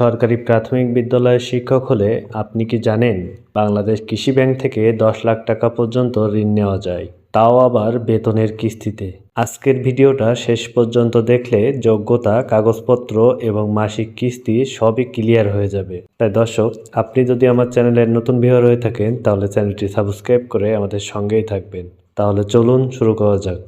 সরকারি প্রাথমিক বিদ্যালয়ের শিক্ষক হলে আপনি কি জানেন বাংলাদেশ কৃষি ব্যাংক থেকে দশ লাখ টাকা পর্যন্ত ঋণ নেওয়া যায়? তাও আবার বেতনের কিস্তিতে। আজকের ভিডিওটা শেষ পর্যন্ত দেখলে যোগ্যতা, কাগজপত্র এবং মাসিক কিস্তি সবই ক্লিয়ার হয়ে যাবে। তাই দর্শক, আপনি যদি আমার চ্যানেলের নতুন ভিউয়ার হয়ে থাকেন, তাহলে চ্যানেলটি সাবস্ক্রাইব করে আমাদের সঙ্গেই থাকবেন। তাহলে চলুন শুরু করা যাক।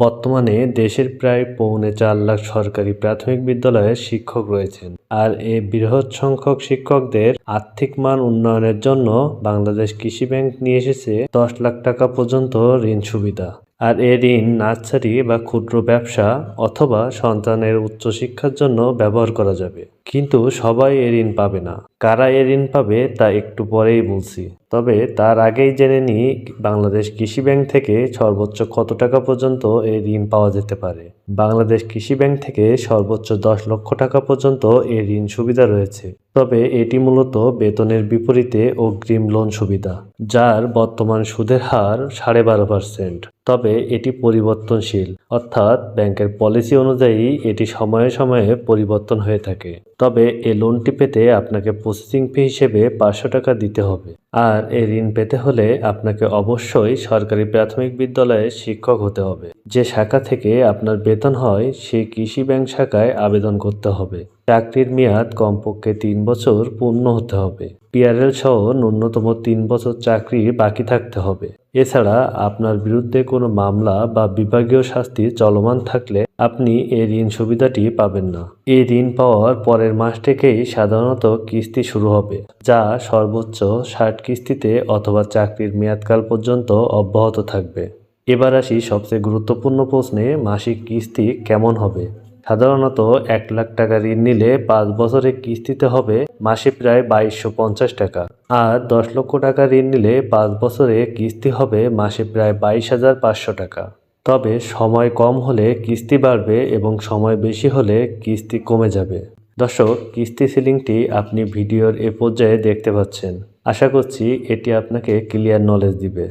বর্তমানে দেশের প্রায় পৌনে চার লাখ সরকারি প্রাথমিক বিদ্যালয়ের শিক্ষক রয়েছেন। আর এই বৃহৎ সংখ্যক শিক্ষকদের আর্থিক মান উন্নয়নের জন্য বাংলাদেশ কৃষি ব্যাংক নিয়ে এসেছে দশ লাখ টাকা পর্যন্ত ঋণ সুবিধা। আর এ ঋণ নার্সারি বা ক্ষুদ্র ব্যবসা অথবা সন্তানের উচ্চশিক্ষার জন্য ব্যবহার করা যাবে। কিন্তু সবাই এ ঋণ পাবে না। কারা এ ঋণ পাবে তা একটু পরেই বলছি। তবে তার আগেই জেনে নিই, বাংলাদেশ কৃষি ব্যাংক থেকে সর্বোচ্চ কত টাকা পর্যন্ত এই ঋণ পাওয়া যেতে পারে। বাংলাদেশ কৃষি ব্যাংক থেকে সর্বোচ্চ দশ লক্ষ টাকা পর্যন্ত এই ঋণ সুবিধা রয়েছে। তবে এটি মূলত বেতনের বিপরীতে অগ্রিম লোন সুবিধা, যার বর্তমান সুদের হার সাড়ে বারো পার্সেন্ট। তবে এটি পরিবর্তনশীল, অর্থাৎ ব্যাংকের পলিসি অনুযায়ী এটি সময়ে সময়ে পরিবর্তন হয়ে থাকে। তবে এই লোনটি পেতে আপনাকে প্রসেসিং ফি হিসেবে পাঁচশো টাকা দিতে হবে। আর এই ঋণ পেতে হলে আপনাকে অবশ্যই সরকারি প্রাথমিক বিদ্যালয়ে শিক্ষক হতে হবে। যে শাখা থেকে আপনার বেতন হয় সে কৃষি ব্যাংক শাখায় আবেদন করতে হবে। চাকরির মেয়াদ কমপক্ষে তিন বছর পূর্ণ হতে হবে। পিআরএল সহ ন্যূনতম তিন বছর চাকরি বাকি থাকতে হবে। এছাড়া আপনার বিরুদ্ধে কোনো মামলা বা বিভাগীয় শাস্তি চলমান থাকলে আপনি এই ঋণ সুবিধাটি পাবেন না। এই ঋণ পাওয়ার পরের মাস থেকেই সাধারণত কিস্তি শুরু হবে, যা সর্বোচ্চ ষাট কিস্তিতে অথবা চাকরির মেয়াদকাল পর্যন্ত অব্যাহত থাকবে। এবার আসি সবচেয়ে গুরুত্বপূর্ণ প্রশ্নে মাসিক কিস্তি কেমন হবে? সাধারণত এক লাখ টাকা ঋণ নিলে পাঁচ বছরে কিস্তিতে হবে মাসে প্রায় বাইশশো পঞ্চাশ টাকা। আর দশ লক্ষ টাকা ঋণ নিলে পাঁচ বছরে কিস্তি হবে মাসে প্রায় বাইশ হাজার পাঁচশো টাকা। তবে সময় কম হলে কিস্তি বাড়বে এবং সময় বেশি হলে কিস্তি কমে যাবে। দর্শক, কিস্তি সিলিংটি আপনি ভিডিওর এ পর্যায়ে দেখতে পাচ্ছেন। আশা করছি এটি আপনাকে ক্লিয়ার নলেজ দিবে।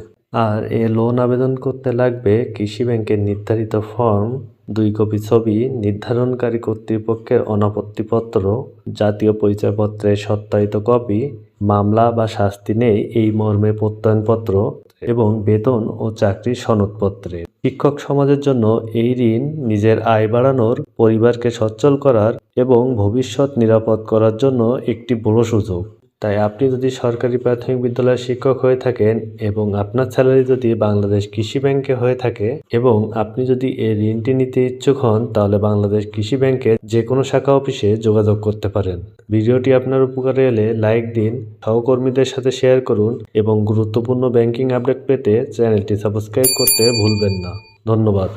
আর এ লোন আবেদন করতে লাগবে কৃষি ব্যাংকের নির্ধারিত ফর্ম দুই কপি ছবি নির্ধারণকারী কর্তৃপক্ষের অনাপত্তিপত্র, জাতীয় পরিচয়পত্রের সত্যায়িত কপি, মামলা বা শাস্তি নেই এই মর্মে প্রত্যয়নপত্র এবং বেতন ও চাকরির সনদপত্রে। শিক্ষক সমাজের জন্য এই ঋণ নিজের আয় বাড়ানোর, পরিবারকে সচ্ছল করার এবং ভবিষ্যৎ নিরাপদ করার জন্য একটি বড় সুযোগ। তাই আপনি যদি সরকারি প্রাথমিক বিদ্যালয়ের শিক্ষক হয়ে থাকেন এবং আপনার স্যালারি যদি বাংলাদেশ কৃষি ব্যাংকে হয়ে থাকে এবং আপনি যদি এই ঋণটি নিতে ইচ্ছুক হন, তাহলে বাংলাদেশ কৃষি ব্যাংকের যে কোনো শাখা অফিসে যোগাযোগ করতে পারেন। ভিডিওটি আপনার উপকারে এলে লাইক দিন, সহকর্মীদের সাথে শেয়ার করুন এবং গুরুত্বপূর্ণ ব্যাংকিং আপডেট পেতে চ্যানেলটি সাবস্ক্রাইব করতে ভুলবেন না। ধন্যবাদ।